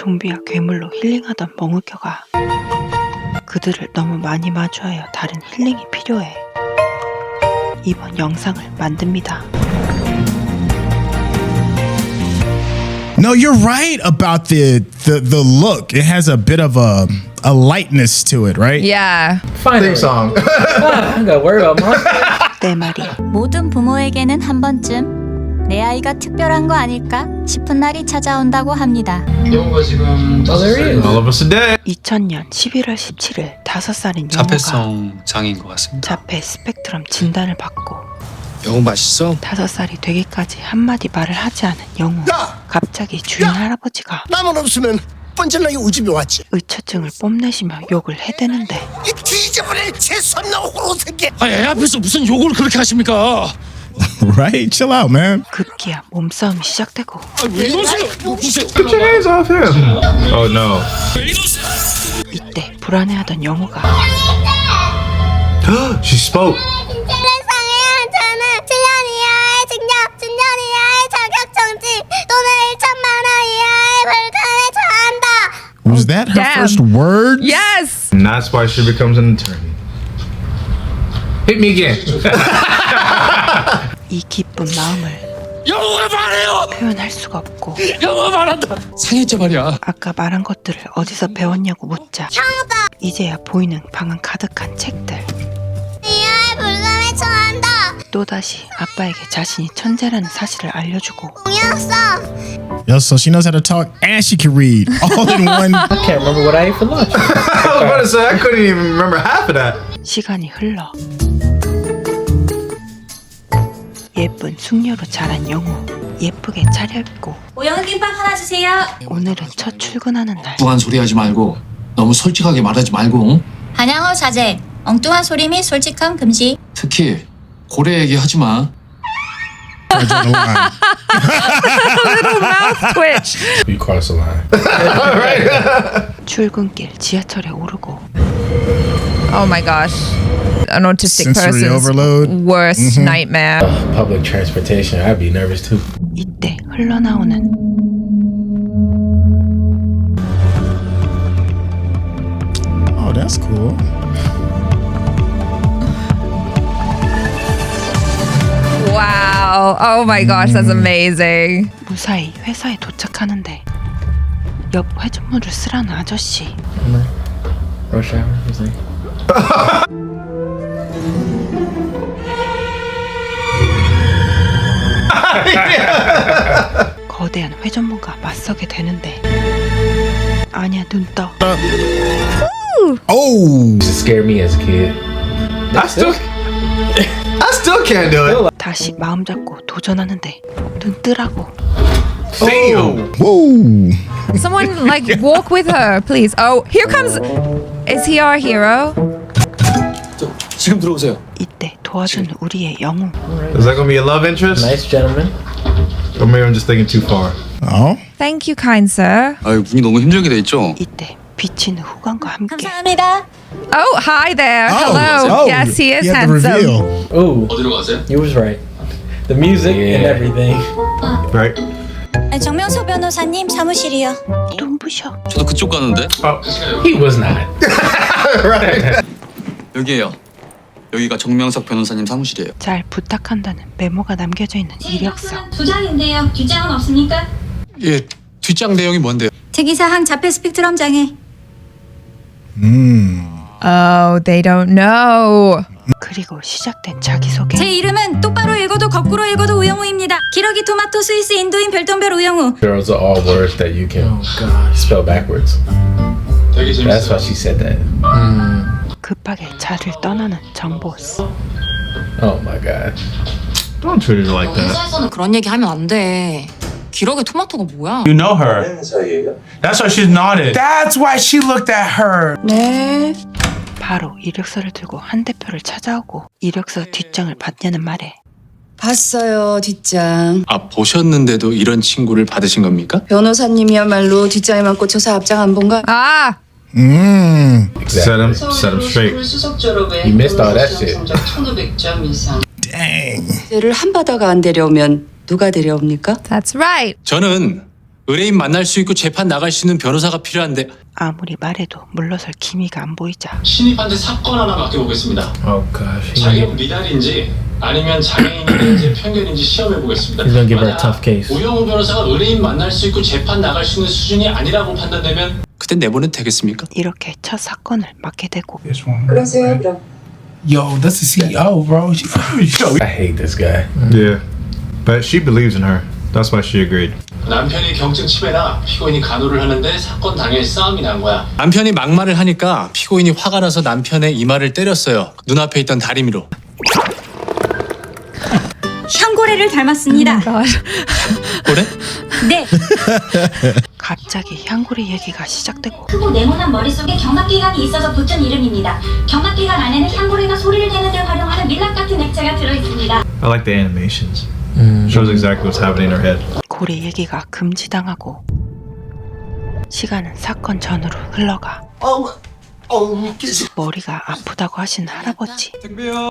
좀비와 괴물로 힐링하던 멍울켜가 그들을 너무 많이 마주하여 다른 힐링이 필요해. 이번 영상을 만듭니다. No, you're right about the the the look. It has a bit of a a lightness to it, right? Yeah. Theme song. I got worried about. 내 말이 모든 부모에게는 한 번쯤 내 아이가 특별한 거 아닐까 싶은 날이 찾아온다고 합니다. oh, there he is. All of us are dead. 2000년 11월 17일 5살인 영호가 자폐성 장애인 것 같습니다. 자폐 스펙트럼 진단을 받고 영어 맛있어? 5살이 되기까지 한마디 말을 하지 않은 영호. 갑자기 주인 할아버지가 나만 없으면 번질나게 우집이 왔지. 의처증을 뽐내시며 욕을 해대는데 이 뒤져버릴 재수없는 호로 새끼. 아, 애 앞에서 무슨 욕을 그렇게 하십니까? Right? Chill out, man. 급기야 몸싸움이 시작되고 왜 이러세요? 누구세요? Get your hands off him. Oh no. 왜 이러세요? 이때 불안해하던 영호가 she spoke. 세상에 한자는 7년 이하의 징역, 10년 이하의 자격정지 또는 1천만 원 이하의 벌금에 처한다. Was that her Damn. first word? Yes. And that's why she becomes an attorney. Hit me again. 이 기쁜 마음을 영어가 말해요! 표현할 수가 없고 영어 말한다! 상했죠 말이야. 아까 말한 것들을 어디서 배웠냐고 묻자 이제야 보이는 방안 가득한 책들 이하의 벌금에 처한다. 또다시 아빠에게 자신이 천재라는 사실을 알려주고 공약성. Yo, so she knows how to talk and she can read all in one. I can't remember what I ate for lunch. I was about to say I couldn't even remember half of that. 시간이 흘러 예쁜 숙녀로 자란 영호 예쁘게 차려입고 오영은 김밥 하나 주세요. 오늘은 첫 출근하는 날 뚱한 소리 하지 말고 너무 솔직하게 말하지 말고 응? 한양어 자제. 엉뚱한 소리 및 솔직함 금지. 특히 고래 얘기 하지 마. Twitch. You us a lie. 출근길 지하철에 오르고 Oh my gosh. An autistic Sensory person's overload. worst nightmare. Public transportation, I'd be nervous too. 이때 흘러나오는 Oh, that's cool. Wow. Oh my gosh, that's amazing. 무사히 회사에 도착하는데 옆 회전문을 쓰라는 아저씨 Rush hour. He's like, 거대한 회전문과 맞서게 되는데 아니야 눈 떠 Oh, used to scare me as a kid. I still, I still can't do it. 다시 마음 잡고 도전하는데 눈 뜨라고 Damn. whoa. Someone like walk with her, please. Oh, here comes. Is he our hero? 지금 들어오세요. 이때 도와주는 우리의 영웅 Is that gonna be a love interest? Nice gentleman. Or maybe I'm just thinking too far. Oh, Thank you, kind sir. 아유 문이 너무 힘들게 돼 있죠. 이때 비치는 후광과 함께 감사합니다. Oh, hi there. oh, Hello. oh, yes, he is you had the handsome. reveal. Ooh, 어디로 가세요? you was right. The music and Yeah. everything. Right? 정명서 변호사님 사무실이요. 눈부셔 저도 그쪽 가는데. He was not. 여기에요. 여기가 정명석 변호사님 사무실이에요. 잘 부탁한다는 메모가 남겨져 있는 이력서 두 장인데요. 뒷장은 없습니까? 예, 뒷장 내용이 뭔데요? 특이사항 자폐 스펙트럼 장애. Oh, they don't know. 그리고 시작된 자기소개 제 이름은 똑바로 읽어도 거꾸로 읽어도 우영우입니다. 기러기 토마토 스위스 인도인 별똥별 우영우. Girls are all words that you can spell backwards. That's why she said that. 급하게 자리를 떠나는 정보스 Oh my god. Don't treat her like that. 회사에서는 그런 얘기 하면 안 돼. 기러기 토마토가 뭐야? You know her. That's why she's nodded. That's why she looked at her. 네. 바로 이력서를 들고 한 대표를 찾아오고 이력서 뒷장을 받냐는 말에 봤어요 뒷장. 아 보셨는데도 이런 친구를 받으신 겁니까? 변호사님이야말로 뒷장에만 꽂혀서 앞장 안 본가? Ah, Mm. Set him, set him straight. You missed all that shit. Dang. 쟤를 한 바다가 안 데려오면 누가 데려옵니까? that's right. 저는 의뢰인 만날 수 있고 재판 나갈 수 있는 변호사가 필요한데 아무리 말해도 물러설 기미가 안 보이자 신입한테 사건 하나 맡겨보겠습니다. Oh gosh. He's gonna 자기가 give, 미달인지 아니면 장애인인지 편견인지 시험해 보겠습니다. he's gonna give her a tough case. 우영우 변호사가 의뢰인 만날 수 있고 재판 나갈 수 있는 수준이 아니라고 판단되면 그때 내보내도 되겠습니까? 이렇게 첫 사건을 맡게 되고 This one. Yo, that's the CEO, bro. She, yo, I hate this guy. Yeah. But she believes in her. That's why she agreed. 남편이 경증 치매라 피고인이 간호를 하는데 사건 당일 싸움이 난 거야. 남편이 막말을 하니까 피고인이 화가 나서 남편의 이마를 때렸어요. 눈앞에 있던 다리미로. 향고래를 닮았습니다. 그래? 네. 갑자기 향구리 얘기가 시작되고 크고 네모난 머릿속에 경락기관이 있어서 붙은 이름입니다. 경락기관 안에는 향고래가 소리를 내는 데 활용하는 밀랍 같은 액체가 들어있습니다. I like the animations. Shows exactly what's happening in her head. 고래 얘기가 금지당하고 시간은 사건 전으로 흘러가 어우 어우 머리가 아프다고 하신 할아버지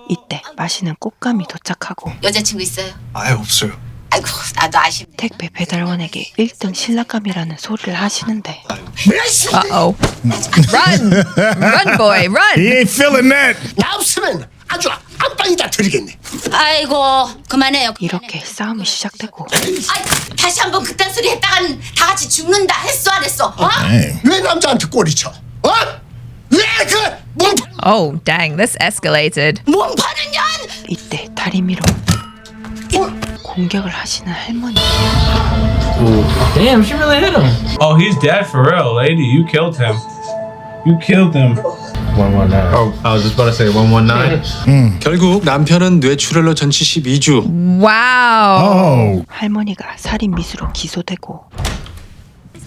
이때 마시는 꽃감이 도착하고 여자친구 있어요? 아예 없어요. 아이고 나도 아쉽네. 택배 배달원에게 1등 신랑감이라는 소리를 하시는데 Uh oh. Run! Run, boy, He run! ain't feeling that. 나 없으면 아주 안방이다 드리겠네 아이고 그만해요. 이렇게 싸움이 시작되고 아, 다시 한번 그딴 소리 했다간 다 같이 죽는다 했어 안 했어? 어? Dang. 왜 남자한테 꼬리쳐 그 몸 Oh, dang, this escalated. 몸 파는 년! 이때 다리미로 공격을 하시는 할머니 Damn, she really hit him. Oh, he's dead for real, lady. You killed him. You killed him. One one nine. Oh, I was just about to say 119. 결국 남편은 뇌출혈로 전치 12주. Wow. Oh. 할머니가 살인 미수로 기소되고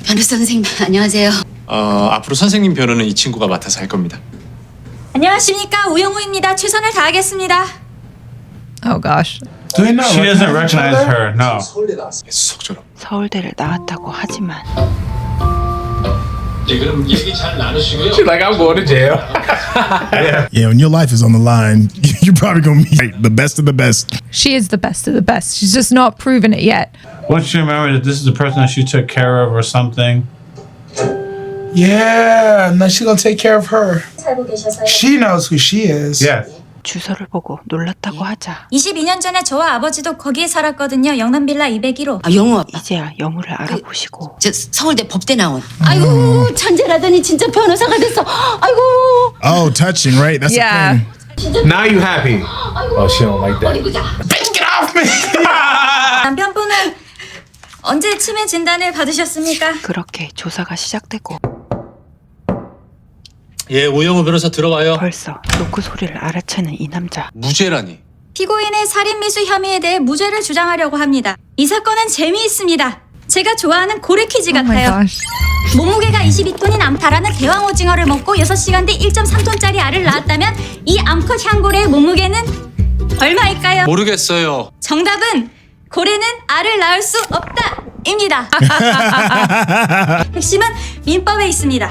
변호사 선생님 안녕하세요. 어, 앞으로 선생님 변호는 이 친구가 맡아서 할 겁니다. 안녕하십니까 우영우입니다. 최선을 다하겠습니다. Oh gosh. She doesn't recognize her. No. 수석처럼. 서울대를 나왔다고 하지만 예, 그럼 얘기 잘 나누시고요. She's like, I'm going to jail. Yeah, when your life is on the line, you're probably gonna meet the best of the best. She is the best of the best. She's just not proven it yet. Once she remembers that this is the person that she took care of or something. Yeah, now she's gonna take care of her. 살고 계셔서요. She knows who she is. Yeah. 주소를 보고 놀랐다고 하자 22년 전에 저와 아버지도 거기에 살았거든요. 영남 빌라 201호. 아 영우 아빠. 이제야 영우를 알아보시고 저 서울대 법대 나온. 아이고 천재라더니 진짜 변호사가 됐어. 아이고. Oh, touching, right? That's Yeah. the thing. Now you happy. Oh, she don't like that. Get off me! 남편분은 언제 치매 진단을 받으셨습니까? 그렇게 조사가 시작되고 예, 오영우 변호사 들어와요. 벌써 노크 소리를 알아채는 이 남자 무죄라니. 피고인의 살인 미수 혐의에 대해 무죄를 주장하려고 합니다. 이 사건은 재미있습니다. 제가 좋아하는 고래 퀴즈 Oh 같아요. 몸무게가 22톤인 암타라는 대왕 오징어를 먹고 6시간 뒤 1.3톤짜리 알을 낳았다면 이 암컷 향고래의 몸무게는 얼마일까요? 모르겠어요. 정답은 고래는 알을 낳을 수 없다 입니다. 핵심은 민법에 있습니다.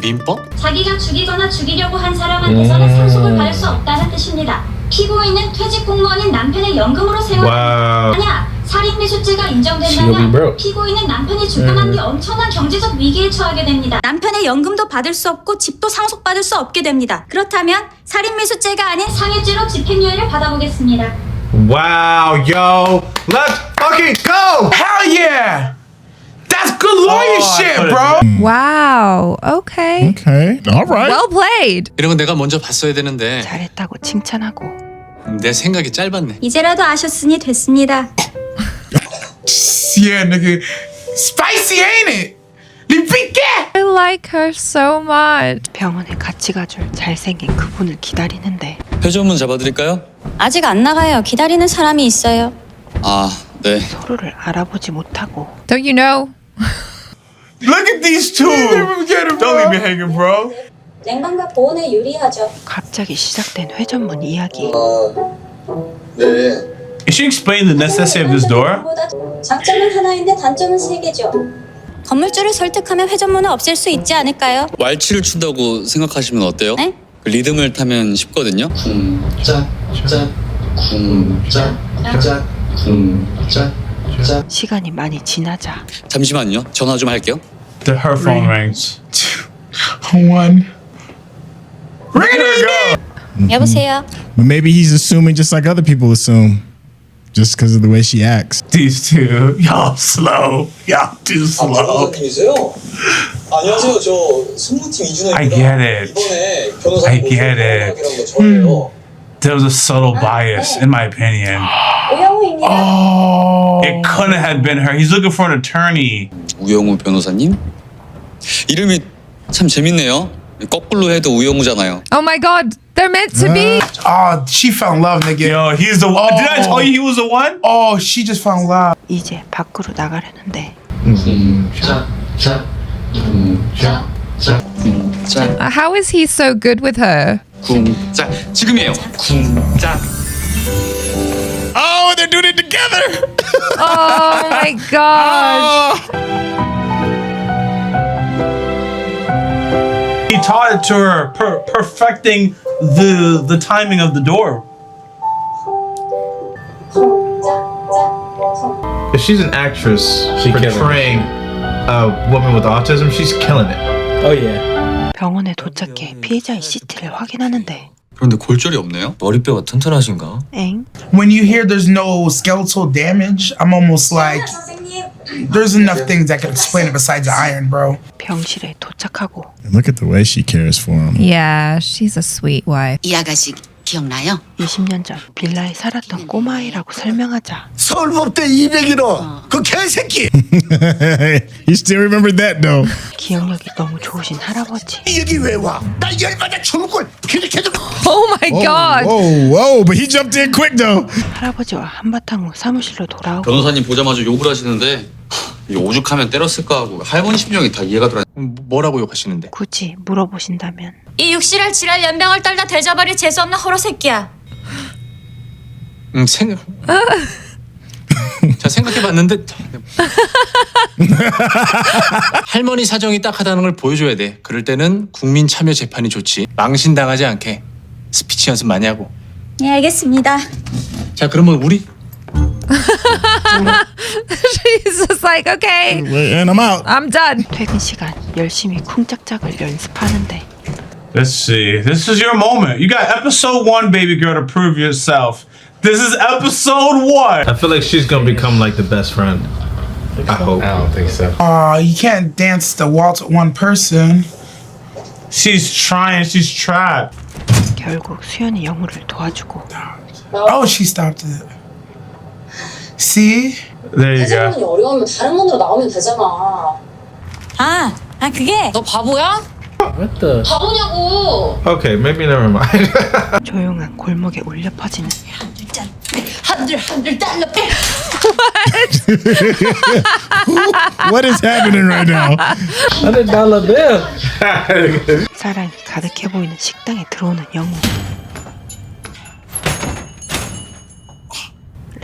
민법? 자기가 죽이거나 죽이려고 한 사람한테서는 상속을 받을 수 없다는 뜻입니다. 피고인은 퇴직 공무원인 남편의 연금으로 생활. Wow. 만약 살인 미수죄가 She'll be 인정된다면. 피고인은 남편이 죽고 난뒤 엄청난 경제적 위기에 처하게 됩니다. 남편의 연금도 받을 수 없고 집도 상속받을 수 없게 됩니다. 그렇다면 살인 미수죄가 아닌 상해죄로 집행유예를 받아보겠습니다. Wow, yo. Let's fucking go. Hell yeah! That's good lawyer Oh, I shit, could've- bro. Wow. Okay. Okay. All right. Well played. 이런 건 내가 먼저 봤어야 되는데 잘했다고 칭찬하고 내 생각이 짧았네. 이제라도 아셨으니 됐습니다. Yeah, nigga. Spicy, ain't it? 리피게! I like her so much. 병원에 같이 가줄 잘생긴 그분을 기다리는데 회전문 잡아드릴까요? 아직 안 나가요. 기다리는 사람이 있어요. 아, 네. 서로를 알아보지 못하고 Don't you know? Look at these two. Don't leave me hanging, bro. 냉방과 보온에 유리하죠. 갑자기 시작된 회전문 이야기 Is she explaining the necessity of this door? 장점은 하나인데 단점은 세 개죠. 건물주를 설득하면 회전문을 없앨 수 있지 않을까요? 왈츠를 춘다고 생각하시면 어때요? 네? 그 리듬을 타면 쉽거든요. 쿵짝 짝 쿵짝 짝 쿵짝 시간이 많이 지나자 잠시만요. 전화 좀 할게요. The her phone rings. One. 여보세요. But maybe he's assuming just like other people assume, just because of the way she acts. These two, y'all slow. Y'all too slow. 변호사님이세요? 안녕하세요. 저 승무팀 이준호입니다. I get it. 이번에 변호사 I get it. 거 저예요. There was a subtle bias, in my opinion. 오영우입니다. Oh, it couldn't have been her. He's looking for an attorney. 우영우 변호사님? 이름이 참 재밌네요. 거꾸로 해도 우영우잖아요. Oh my god, they're meant to be. Oh, she found love, nigga. Yo, he's the one. Did I tell you he was the one? Oh, she just found love. 이제 밖으로 나가려는데 Uh, How is he so good with her? 쿵짜 지금이에요. 쿵짜. Oh, they're doing it together. Oh my god. He taught it to her, per- perfecting the the timing of the door. If she's an actress She killing it. portraying a woman with autism, she's killing it. Oh yeah. 병원에 도착해 피해자의 CT를 확인하는데 그런데 골절이 없네요. 머리뼈가 튼튼하신가? 엥? When you hear there's no skeletal damage, I'm almost like, there's enough things that can explain it besides the iron, bro. 병실에 도착하고 And look at the way she cares for him. Yeah, she's a sweet wife. 이 아가씨 기억나요? 20년 전 빌라에 살았던 꼬마아이라고 설명하자 서울법대 201호 그 개새끼. he still remembered that though. 기억력이 너무 좋으신 할아버지 여기 왜 와? 나 열받아 죽을 이렇게 좀. Oh my god. Whoa, whoa! But he jumped in quick though. 할아버지와 한바탕 후 사무실로 돌아오고 변호사님 보자마자 욕을 하시는데 이 오죽하면 때렸을까 하고 할머니 심정이 다 이해가 들어. 음, 뭐라고 욕하시는데? 굳이 물어보신다면 이 육실할 지랄 연병을 떨다 되져버릴 재수없는 호로 새끼야. 음, 생각. 자 생각해봤는데 할머니 사정이 딱하다는 걸 보여줘야 돼. 그럴 때는 국민 참여 재판이 좋지. 망신당하지 않게 스피치 연습 많이 하고. 네 알겠습니다. 자 그러면 우리 She's just like, okay, And I'm out. I'm done. 퇴근 시간 열심히 쿵짝짝을 연습하는데 Let's see. This is your moment. You got episode one, baby girl, to prove yourself. This is episode one. I feel like she's gonna become like the best friend. I hope. I don't think so. Aw, you can't dance the waltz with one person. She's trying. She's trapped. 결국 수연이 영우를 도와주고 Oh, she stopped it. See? There you go. 어려우면 다른 분으로 나오면 되잖아. 아, 아 그게 너 바보야? What the? 바보냐고. Okay, maybe never mind. 조용한 골목에 울려 퍼지는 한들 한들 달러. What is happening right now? Hundred dollar bill. 사랑이 가득해 보이는 식당에 들어오는 영우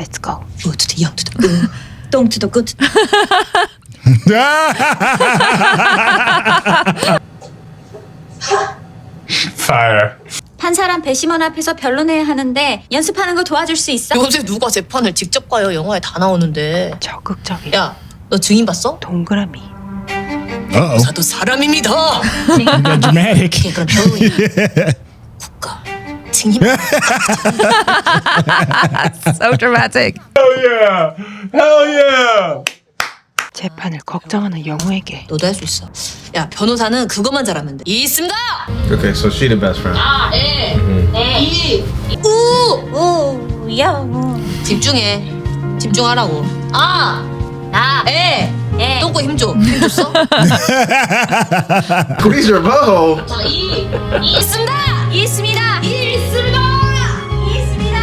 렛츠고 우투도 영투도 으. 똥투도 끝. Fire. 판사람 배심원 앞에서 변론해야 하는데 연습하는 거 도와줄 수 있어? 요새 누가 재판을 직접 가요? 영화에 다 나오는데. 적극적인 야, 너 증인 봤어? 동그라미 Uh oh. 사도 사람입니다. Got dramatic. 그럼 변호인 국가 증인. So dramatic. Hell yeah. Hell yeah. 재판을 걱정하는 영우에게 너도 할 수 있어. 야, 변호사는 그것만 잘하면 돼. 있습니다. okay, so she the best friend. 아, 예. 네. 이. 우! 우! 영우 집중해. 집중하라고. 아, 나. 예. 예. 똥꼬 힘 줘. 힘 줬어? Squeeze your 이. 있습니다! 있습니다! 있습니다! 있습니다!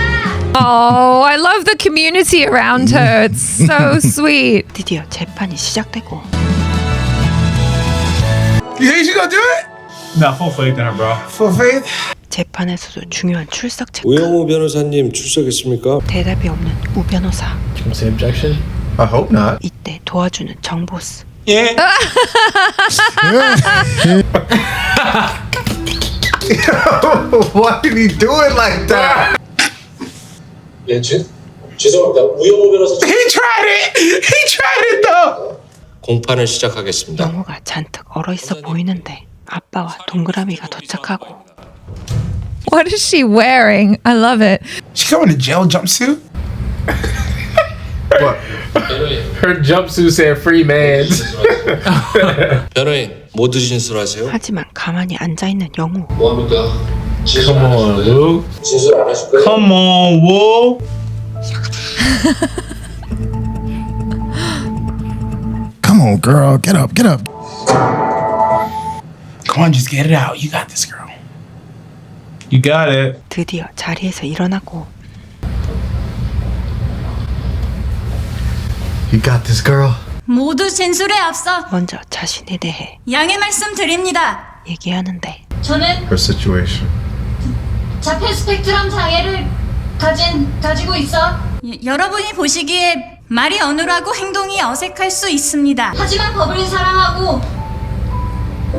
Oh, I love the community around her. It's so sweet. 드디어 재판이 시작되고 You think she gonna do it? Nah, full faith in her, bro. Full faith? 재판에서도 중요한 출석 체크 우영우 변호사님 출석했습니까? 대답이 없는 우 변호사 Can I say objection? I hope not. 이때 도와주는 정 보스 Yeah. Why did he do it like that? 예진? 죄송합니다. 우영우 변호사 He tried it. He tried it though. 공판을 시작하겠습니다. 영호가 잔뜩 얼어 있어 보이는데 아빠와 동그라미가 도착하고 What is she wearing? I love it. She come in a jail jumpsuit. Her jumpsuit said free man. 변호인 모두 진술하세요. 하지만 가만히 앉아있는 영호 뭐합니까? Come on, Lou. 진술 안 하실 거예요? Come on, Woo. Come on, girl. Get up. Get up. Come on, just get it out. You got this, girl. You got it. 드디어 자리에서 일어나고 You got this, girl. 모두 진술에 앞서 먼저 자신에 대해 양해 말씀드립니다. 얘기하는데 저는 Her situation. 자폐 스펙트럼 장애를 가진 가지고 있어 여러분이 보시기에 말이 어눌하고 행동이 어색할 수 있습니다. 하지만 법을 사랑하고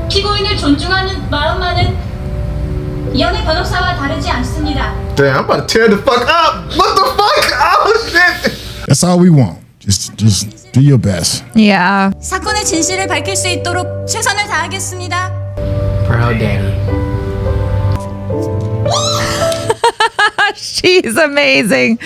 피고인을 존중하는 마음만은 연애 변호사와 다르지 않습니다. Damn, I'm about to tear the fuck up. What the fuck? Oh shit. That's all we want. Just, just do your best. Yeah. 사건의 진실을 밝힐 수 있도록 최선을 다하겠습니다. Proud daddy. She's amazing.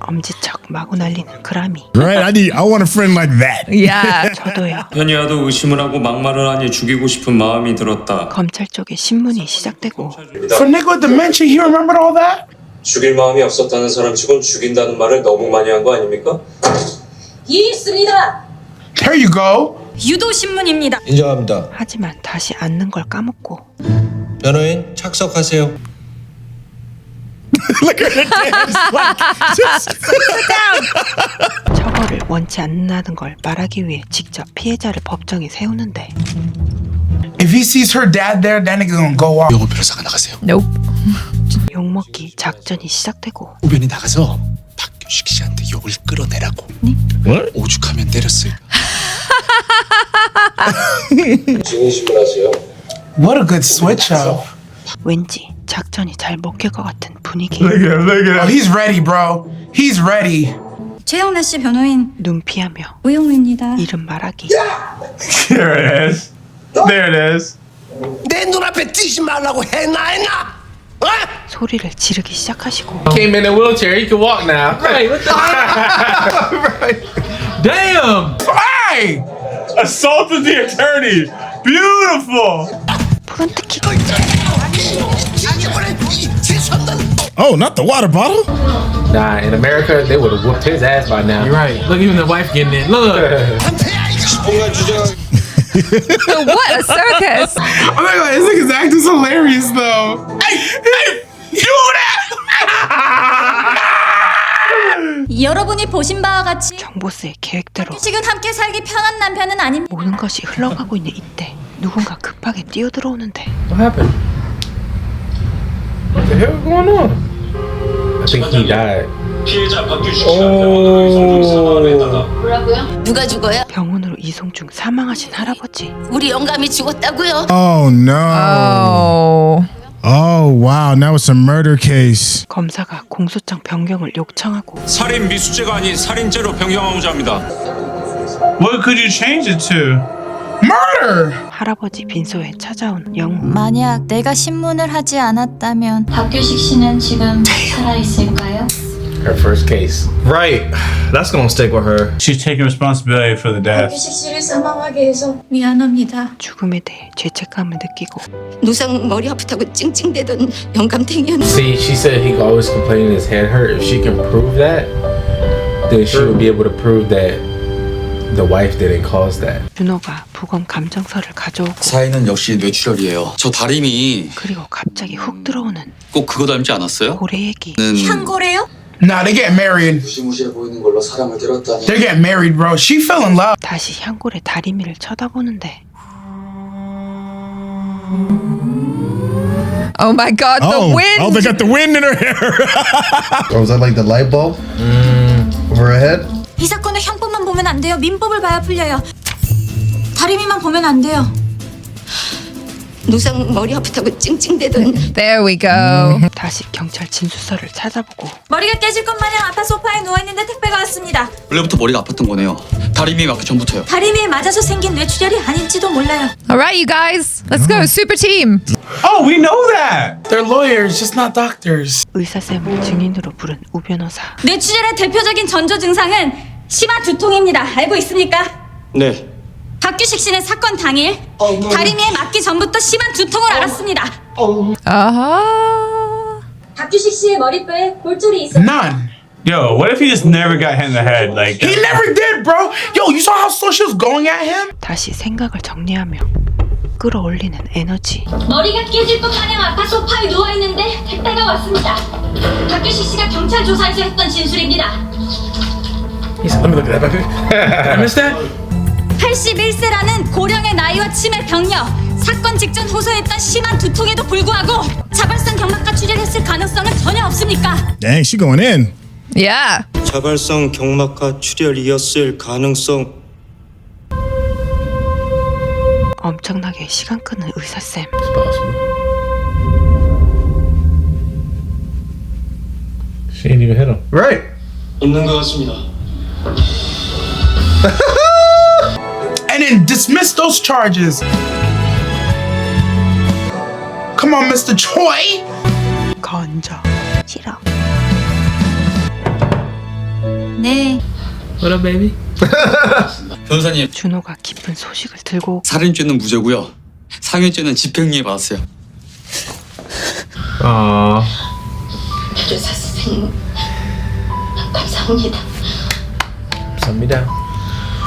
엄지척 마구 날리는 그라미 Right? I need. I want a friend like that. Yeah. 저도요 현이와도 의심을 하고 막말을 하니 죽이고 싶은 마음이 들었다. 검찰 쪽에 신문이 시작되고 For nigga with dementia, he remembered all that? 죽일 마음이 없었다는 사람 치곤 죽인다는 말을 너무 많이 한 거 아닙니까? 있습니다. There you go. 유도 신문입니다. 인정합니다. 하지만 다시 앉는 걸 까먹고 변호인 착석하세요. Look at her dance. Like, just- 처벌을 원치 않는다는 걸 말하기 위해 직접 피해자를 법정에 세우는데 If he sees her dad there, that nigga gonna go off. 영호 변호사가 나가세요. Nope. 욕먹기 작전이 시작되고 우변이 나가서 박규식 씨한테 욕을 끌어내라고. 오죽하면 때렸어요. 증인신문 하세요. What a good switch up. 왠지 작전이 잘 먹힐 것 같은 분위기 Look at him. Look Oh, at him. he's ready, bro. He's ready. 최영래 씨 변호인 눈피하며 우영우입니다. 이름 말하기 There it is. There it is. 내 눈앞에 뛰지 말라고 했나 했나? 어? 소리를 지르기 시작하시고 Came in a wheelchair. He can walk now. Right. What the Damn. Hey! Assaulted the attorney. Beautiful. 프론트킥 oh, not the water bottle. Nah, in America, they would have whooped his ass by now. You're right. Look, even the wife getting it. Look. what a circus. Oh my god, this nigga's act is hilarious though. Hey, hey, do that! 여러분이 보신 바와 같이 정보스의 계획대로 지금 함께 살기 편한 남편은 아닙니다. 모든 것이 흘러가고 있는 이때 누군가 급하게 뛰어들어오는데 What happened? What the hell going on? I think he died. 피해자 박규식 Oh. 뭐라고요? 누가 죽어요? 병원으로 이송 중 사망하신 할아버지 우리 영감이 죽었다고요? Oh no. Oh. Oh wow. Now it's a murder case. 검사가 공소장 변경을 요청하고 살인 미수죄가 아닌 살인죄로 변경하고자 합니다. What could you change it to? Murder! 할아버지 빈소에 찾아온 영우 만약 내가 신문을 하지 않았다면 박규식 씨는 지금 살아 있을까요? Her first case. Right. That's gonna stick with her. She's taking responsibility for the death. 씨를 사망하게 해서 미안합니다. 죽음에 대해 죄책감을 느끼고 누상 머리 아프다고 찡찡대던 영감탱이였는데 See, she said he always complaining his head hurt. If she can prove that, then she would be able to prove that the wife didn't cause that. 준호가 부검 감정서를 가져오고 사인은 역시 뇌출혈이에요. 저 다림이 그리고 갑자기 훅 들어오는 꼭 그거 닮지 않았어요? 고래 얘기 는 향고래요? Nah, they get married. 무시무시해 보이는 걸로 사람을 들었다니. They're getting married, bro. She fell in love. 다시 향고래 다리미를 쳐다보는데 Oh my god, the Oh, wind. oh, they got the wind in her hair. Or was that like the light bulb over her head? 이 사건의 형법만 보면 안 돼요. 민법을 봐야 풀려요. 다리미만 보면 안 돼요. 노상 머리 아프다고 찡찡대던 There we go. 다시 경찰 진술서를 찾아보고 머리가 깨질 것 마냥 아파 소파에 누워있는데 택배가 왔습니다. 원래부터 머리가 아팠던 거네요. 다리미 맞기 전부터요. 다리미에 맞아서 생긴 뇌출혈이 아닐지도 몰라요. All right, you guys, let's go. Super team. Oh, we know that. They're lawyers, just not doctors. 의사쌤을 증인으로 부른 우 변호사 뇌출혈의 대표적인 전조 증상은 심한 두통입니다. 알고 있습니까? 네. 박규식 씨는 사건 당일 다리미에 맞기 전부터 심한 두통을 앓았습니다. Uh-huh. 박규식 씨의 머리뼈에 골절이 있어. None. Yo, what if he just never got hit in the head? Like, He never did, bro. Yo, you saw how slow she was going at him? 다시 생각을 정리하며 끌어올리는 에너지 머리가 깨질 것 마냥 아파 소파에 누워 있는데 택배가 왔습니다. 박규식 씨가 경찰 조사에서 했던 진술입니다. Let me look at that back. I missed that. 81세라는 고령의 나이와 치매 병력, 사건 직전 호소했던 심한 두통에도 불구하고 자발성 경막과 출혈했을 가능성은 전혀 없습니까? Dang, she going in. Yeah. 자발성 경막하 출혈이었을 가능성 엄청나게 시간 끄는 의사쌤 She ain't even hit him. right. 있는 것 같습니다. And dismiss those charges. Come on, Mr. Choi. 건져 싫어 네. What up, baby? 변호사님, 준호가 기쁜 소식을 들고 살인죄는 무죄고요. 상해죄는 집행유예 받았어요. Aww. 변호사 선생님 감사합니다. 감사합니다.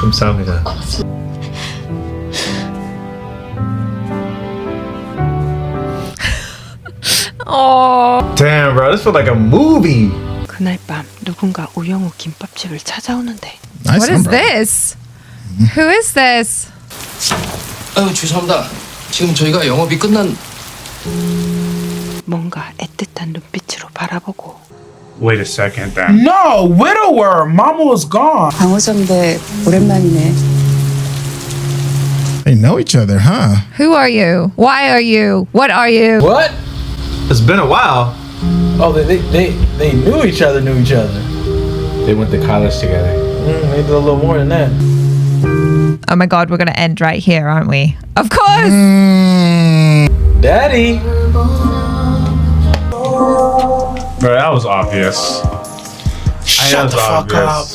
감사합니다. Oh. Damn, bro, this felt like a movie. 그날 밤 누군가 우영우 김밥집을 찾아오는데 Nice What is umbrella. this? Who is this? 아유 죄송합니다. 지금 저희가 영업이 끝난 뭔가 애틋한 눈빛으로 바라보고 Wait a second, then. No, widower. Mama was gone. 강호정배 오랜만이네. They know each other, huh? Who are you? Why are you? What are you? What? It's been a while. Oh, they, they they they knew each other. Knew each other. They went to college together. Mm, they did a little more than that. Oh my god, we're gonna end right here, aren't we? Of course! Daddy. Bro, that was obvious. Shut the fuck up.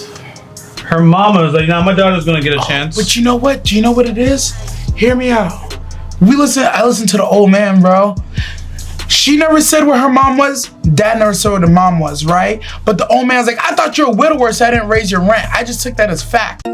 Her mama was like, nah, my daughter's gonna get a chance. But you know what? Do you know what it is? Hear me out. We listen. I listened to the old man, bro. She never said where her mom was. Dad never said where the mom was, right? But the old man's like, I thought you're a widower, so I didn't raise your rent. I just took that as fact.